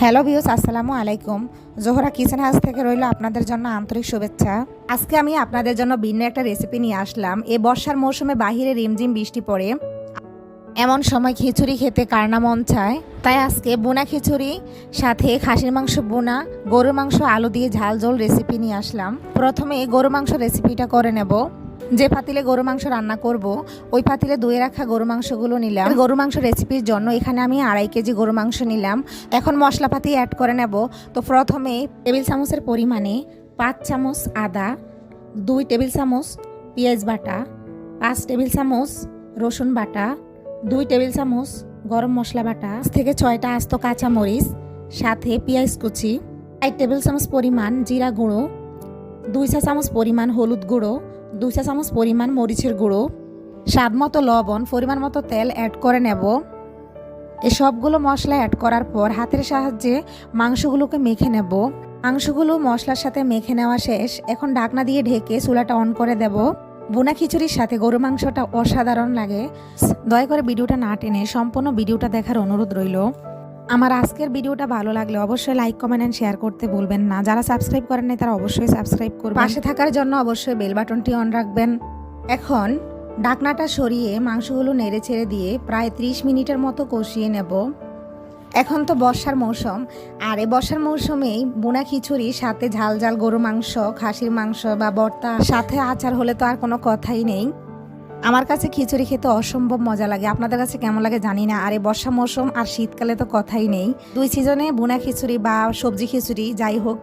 Hello views আসসালামু আলাইকুম। Zohra kitchen house থেকে রইল আপনাদের জন্য আন্তরিক শুভেচ্ছা। আজকে আমি আপনাদের জন্য ভিন্ন একটা রেসিপি নিয়ে আসলাম। এ বর্ষার মৌসুমে বাহিরে রিমঝিম বৃষ্টি পড়ে। এমন সময় খিচুড়ি খেতে কার না মন চায়? তাই আজকে বোনা খিচুড়ি, সাথে খাসির মাংস বোনা, গরুর মাংস, আলু দিয়ে ঝাল ঝোল রেসিপি নিয়ে আসলাম। প্রথমে গরু মাংস রেসিপিটা করে নেব। যে পাতিলে গরু মাংস রান্না করব, ওই পাতিলে ধুয়ে রাখা গরু মাংসগুলো নিলাম। গরু মাংস রেসিপির জন্য এখানে আমি আড়াই কেজি গরু মাংস নিলাম। এখন মশলাপাতি অ্যাড করে নেব। তো প্রথমে টেবিল চামচের পরিমাণে পাঁচ চামচ আদা, দুই টেবিল চামচ পেঁয়াজ বাটা, পাঁচ টেবিল চামচ রসুন বাটা, দুই টেবিল চামচ গরম মশলা বাটা থেকে ছয়টা আস্ত কাঁচা মরিচ সাথে পেঁয়াজ কুচি এক টেবিল চামচ পরিমাণ জিরা গুঁড়ো, দুই চা চামচ পরিমাণ হলুদ গুঁড়ো দুই চা চামচ পরিমাণ মরিচের গুঁড়ো, স্বাদ মতো লবণ পরিমাণ মতো তেল অ্যাড করে নেব। সবগুলো মশলা অ্যাড করার পর হাতের সাহায্যে মাংসগুলোকে মেখে নেব। মাংসগুলো মশলার সাথে মেখে নেওয়া শেষ, এখন ঢাকনা দিয়ে ঢেকে চুলাটা অন করে দেব। বোনা খিচুড়ির সাথে গরু মাংসটা অসাধারণ লাগে। দয়া করে ভিডিওটা না টেনে সম্পূর্ণ ভিডিওটা দেখার অনুরোধ রইল। আমার আজকের ভিডিওটা ভালো লাগলে অবশ্যই লাইক কমেন্ট অ্যান্ড শেয়ার করতে বলবেন না। যারা সাবস্ক্রাইব করেন নাই, তারা অবশ্যই সাবস্ক্রাইব করবেন। পাশে থাকার জন্য অবশ্যই বেল বাটনটি অন রাখবেন। এখন ডাকনাটা সরিয়ে মাংসগুলো নেড়ে ছেড়ে দিয়ে প্রায় 30 মিনিটের মতো কষিয়ে নেব। এখন তো বর্ষার মৌসুম, আর এই বর্ষার মৌসুমেই বোনা খিচুড়ি, সাথে ঝাল ঝাল গরু মাংস, খাসির মাংস বা বর্তা সাথে আচার হলে তো আর কোনো কথাই নেই। আমার কাছে খিচুড়ি খেতে অসম্ভব মজা লাগে। আপনাদের কাছে কেমন লাগে জানি না। আর এই বর্ষা মৌসুম আর শীতকালে তো কথাই নেই। দুই সিজনে বুনা খিচুড়ি বা সবজি খিচুড়ি, যাই হোক।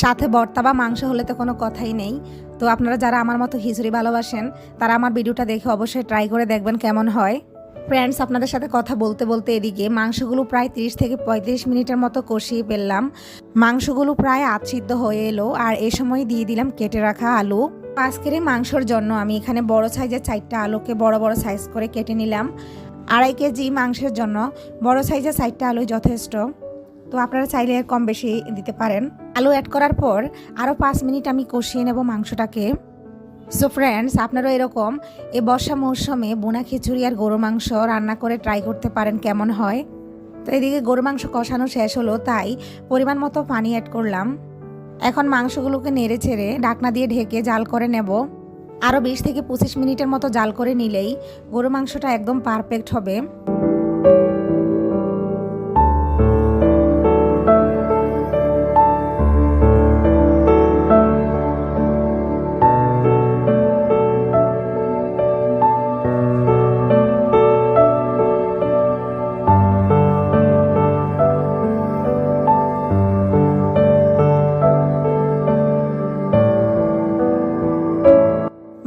সাথে ভর্তা বা মাংস হলে তো কোনো কথাই নেই। তো আপনারা যারা আমার মতো খিচুড়ি ভালোবাসেন, তারা আমার ভিডিওটা দেখে অবশ্যই ট্রাই করে দেখবেন কেমন হয়। ফ্রেন্ডস আপনাদের সাথে কথা বলতে বলতে এদিকে মাংসগুলো প্রায় 30 থেকে পঁয়ত্রিশ মিনিটের মতো কষিয়ে ফেললাম। মাংসগুলো প্রায় আচ্ছিদ্দ হয়ে এলো আর এ সময় দিয়ে দিলাম কেটে রাখা আলু। আজকের মাংসর জন্য আমি এখানে বড় সাইজের চারটা আলুকে বড় বড় সাইজ করে কেটে নিলাম। আড়াই কেজি মাংসের জন্য বড় সাইজের চারটা আলু যথেষ্ট। তো আপনারা চাইলে কম বেশি দিতে পারেন। আলু অ্যাড করার পর আরও পাঁচ মিনিট আমি কষিয়ে নেব মাংসটাকে। সো ফ্রেন্ডস আপনারাও এরকম এ বর্ষা মৌসুমে বোনা খিচুড়ি আর গরু মাংস রান্না করে ট্রাই করতে পারেন, কেমন হয়? তো এদিকে গরু মাংস কষানো শেষ হলো, তাই পরিমাণ মতো পানি অ্যাড করলাম। এখন মাংসগুলোকে নেড়ে ছেড়ে ঢাকনা দিয়ে ঢেকে জাল করে নেব। আরও বিশ থেকে পঁচিশ মিনিটের মতো জাল করে নিলেই গরু মাংসটা একদম পারফেক্ট হবে।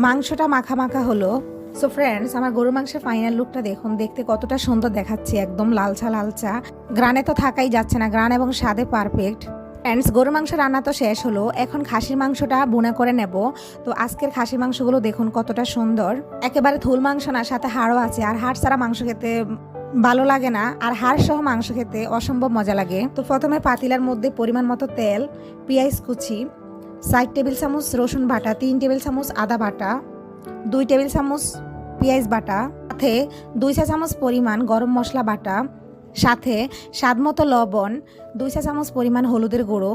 মাংসটা মাখা মাখা হলো। সো ফ্রেন্ডস আমার গরু মাংসের ফাইনাল লুকটা দেখুন। দেখতে কতটা সুন্দর দেখাচ্ছে, একদম লালচা লালচা। গ্রানে তো থাকাই যাচ্ছে না, গ্রান এবং স্বাদে পারফেক্ট ফ্রেন্ডস গরু মাংস রান্না তো শেষ হলো। এখন খাসির মাংসটা বুনা করে নেব। তো আজকের খাসির মাংসগুলো দেখুন কতটা সুন্দর। একেবারে থুল মাংস না, সাথে হাড়ও আছে। আর হাড় ছাড়া মাংস খেতে ভালো লাগে না। আর হাড় সহ মাংস খেতে অসম্ভব মজা লাগে। তো প্রথমে পাতিলার মধ্যে পরিমাণ মতো তেল, পেঁয়াজ কুচি চার টেবিল চামচ রসুন বাটা, তিন টেবিল চামচ আদা বাটা, দুই টেবিল চামচ পেঁয়াজ বাটা, সাথে দুই চা চামচ পরিমাণ গরম মশলা বাটা, সাথে স্বাদ মতো লবণ, দুই চা চামচ পরিমাণ হলুদের গুঁড়ো,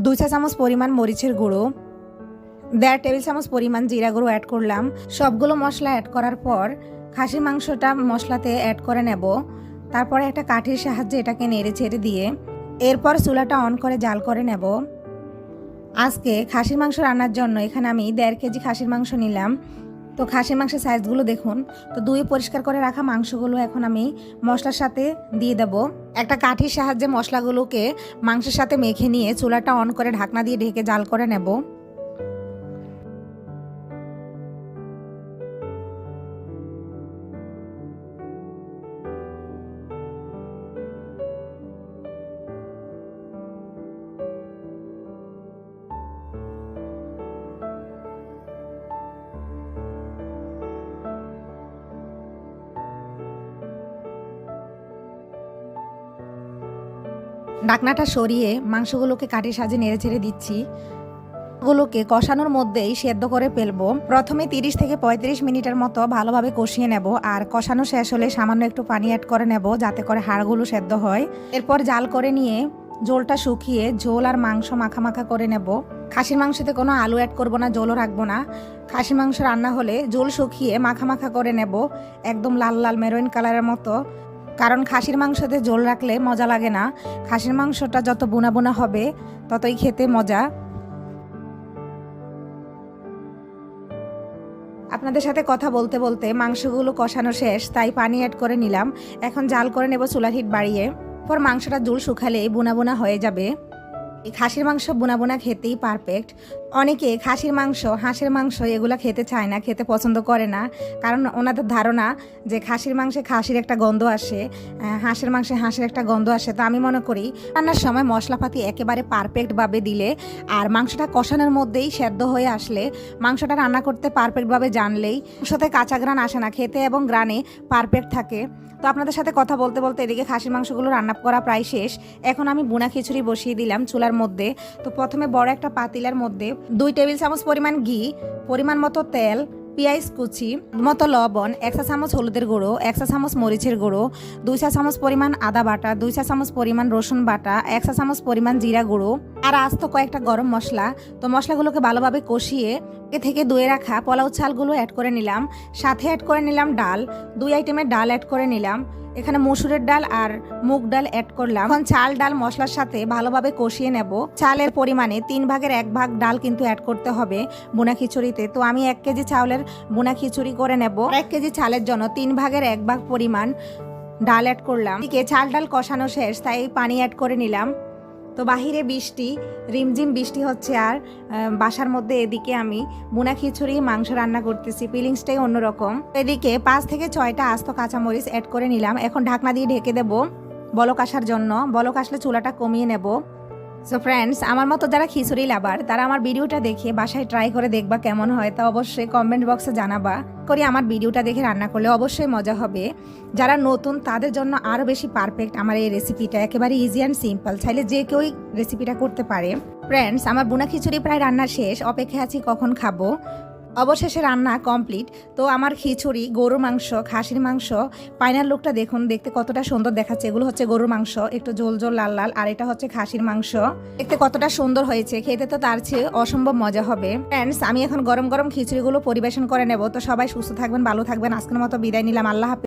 দুই চা চামচ পরিমাণ মরিচের গুঁড়ো, দেড় টেবিল চামচ পরিমাণ জিরা গুঁড়ো অ্যাড করলাম। সবগুলো মশলা অ্যাড করার পর খাসির মাংসটা মশলাতে অ্যাড করে নেব। তারপরে একটা কাঠির সাহায্যে এটাকে নেড়ে ছেড়ে দিয়ে এরপর চুলাটা অন করে জাল করে নেব। আজকে খাসির মাংস রান্নার জন্য এখানে আমি দেড় কেজি খাসির মাংস নিলাম। তো খাসির মাংসের সাইজগুলো দেখুন। তো দুই পরিষ্কার করে রাখা মাংসগুলো এখন আমি মশলার সাথে দিয়ে দেব। একটা কাঠির সাহায্যে মশলাগুলোকে মাংসের সাথে মেখে নিয়ে চুলাটা অন করে ঢাকনা দিয়ে ঢেকে জাল করে নেব। ঢাকনাটা সরিয়ে মাংসগুলোকে কাঠের সাজে নেড়ে ছেড়ে দিচ্ছি। গুলোকে কষানোর মধ্যেই সেদ্ধ করে ফেলব। প্রথমে তিরিশ থেকে পঁয়ত্রিশ মিনিটের মতো ভালোভাবে কষিয়ে নেব আর কষানো শেষ হলে সামান্য একটু পানি অ্যাড করে নেব যাতে করে হাড়গুলো সেদ্ধ হয়। এরপর জাল করে নিয়ে ঝোলটা শুকিয়ে ঝোল আর মাংস মাখা মাখা করে নেব। খাসির মাংসতে কোনো আলু অ্যাড করব না, ঝোলও রাখব না। খাসির মাংস রান্না হলে ঝোল শুকিয়ে মাখা মাখা করে নেব। একদম লাল লাল মেরোইন কালারের মতো। কারণ খাসির মাংসতে ঝোল রাখলে মজা লাগে না। খাসির মাংসটা যত বুনা বোনা হবে, ততই খেতে মজা। আপনাদের সাথে কথা বলতে বলতে মাংসগুলো কষানো শেষ, তাই পানি অ্যাড করে নিলাম। এখন জাল করে নেব চুলার হিট বাড়িয়ে। পর মাংসটা জুল শুকালে বুনা বোনা হয়ে যাবে। এই খাসির মাংস বুনা বোনা খেতেই পারফেক্ট অনেকে খাসির মাংস, হাঁসের মাংস এগুলো খেতে চায় না, খেতে পছন্দ করে না। কারণ ওনাদের ধারণা যে খাসির মাংসে খাসির একটা গন্ধ আসে হাঁসের মাংসে হাঁসের একটা গন্ধ আসে। তো আমি মনে করি, রান্নার সময় মশলাপাতি একেবারে পারফেক্টভাবে দিলে আর মাংসটা কষানোর মধ্যেই সেদ্ধ হয়ে আসলে মাংসটা রান্না করতে পারফেক্টভাবে জানলেই সাথে কাঁচা গ্রান আসে না, খেতে এবং গ্রানে পারফেক্ট থাকে। তো আপনাদের সাথে কথা বলতে বলতে এদিকে খাসির মাংসগুলো রান্না করা প্রায় শেষ। এখন আমি বুনা খিচুড়ি বসিয়ে দিলাম চুলার মধ্যে। তো প্রথমে বড় একটা পাতিলার মধ্যে দুই টেবিল চামচ পরিমাণ ঘি, পরিমাণ মতো তেল, পেঁয়াজ কুচি, মতো লবণ, এক চা চামচ হলুদের গুঁড়ো, এক চা চামচ মরিচের গুঁড়ো, দুই চা চামচ পরিমাণ আদা বাটা, দুই চা চামচ পরিমাণ রসুন বাটা, এক চা চামচ পরিমাণ জিরা গুঁড়ো আর আস্ত কয়েকটা গরম মশলা। তো মশলাগুলোকে ভালোভাবে কষিয়ে এ থেকে ধুয়ে রাখা পোলাও চালগুলো অ্যাড করে নিলাম। সাথে অ্যাড করে নিলাম ডাল। দুই আইটেমের ডাল অ্যাড করে নিলাম। এখানে মসুরের ডাল আর মুগ ডাল অ্যাড করলাম। এখন চাল, ডাল, মশলার সাথে ভালোভাবে কষিয়ে নেব। চালের পরিমাণে তিন ভাগের এক ভাগ ডাল কিন্তু অ্যাড করতে হবে বোনা খিচুড়িতে। তো আমি এক কেজি চাউলের বোনা খিচুড়ি করে নেব। এক কেজি চালের জন্য তিন ভাগের এক ভাগ পরিমাণ ডাল অ্যাড করলাম। এদিকে চাল, ডাল কষানো শেষ, তাই পানি অ্যাড করে নিলাম। তো বাহিরে বৃষ্টি, রিমঝিম বৃষ্টি হচ্ছে আর বাসার মধ্যে এদিকে আমি বুনা খিচুড়ি, মাংস রান্না করতেছি, ফিলিংসটাই অন্যরকম। এদিকে পাঁচ থেকে ছয়টা আস্ত কাঁচামরিচ অ্যাড করে নিলাম। এখন ঢাকনা দিয়ে ঢেকে দেব বলক আসার জন্য। বলক আসলে চুলাটা কমিয়ে নেব। সো ফ্রেন্ডস আমার মতো যারা খিচুড়ি লাভার তারা আমার ভিডিওটা দেখে বাসায় ট্রাই করে দেখবা কেমন হয় তা অবশ্যই কমেন্ট বক্সে জানাবা। করি আমার ভিডিওটা দেখে রান্না করলে অবশ্যই মজা হবে। যারা নতুন, তাদের জন্য আরও বেশি পারফেক্ট আমার এই রেসিপিটা একেবারে ইজি অ্যান্ড সিম্পল চাইলে যে কেউই রেসিপিটা করতে পারে। ফ্রেন্ডস আমার বোনা খিচুড়ি প্রায় রান্না শেষ। অপেক্ষায় আছি কখন খাব। অবশেষে রান্না কমপ্লিট। তো আমার খিচুড়ি, গরুর মাংস, খাসির মাংস, পাইনার লুকটা দেখুন, দেখতে কতটা সুন্দর দেখাচ্ছে। এগুলো হচ্ছে গরুর মাংস, একটু জোল জোল লাল লাল, আর এটা হচ্ছে খাসির মাংস। দেখতে কতটা সুন্দর হয়েছে, খেতে তো তার চেয়ে অসম্ভব মজা হবে। ফ্রেন্ডস আমি এখন গরম গরম খিচুড়িগুলো পরিবেশন করে নেব। তো সবাই সুস্থ থাকবেন, ভালো থাকবেন। আজকের মতো বিদায় নিলাম। আল্লাহ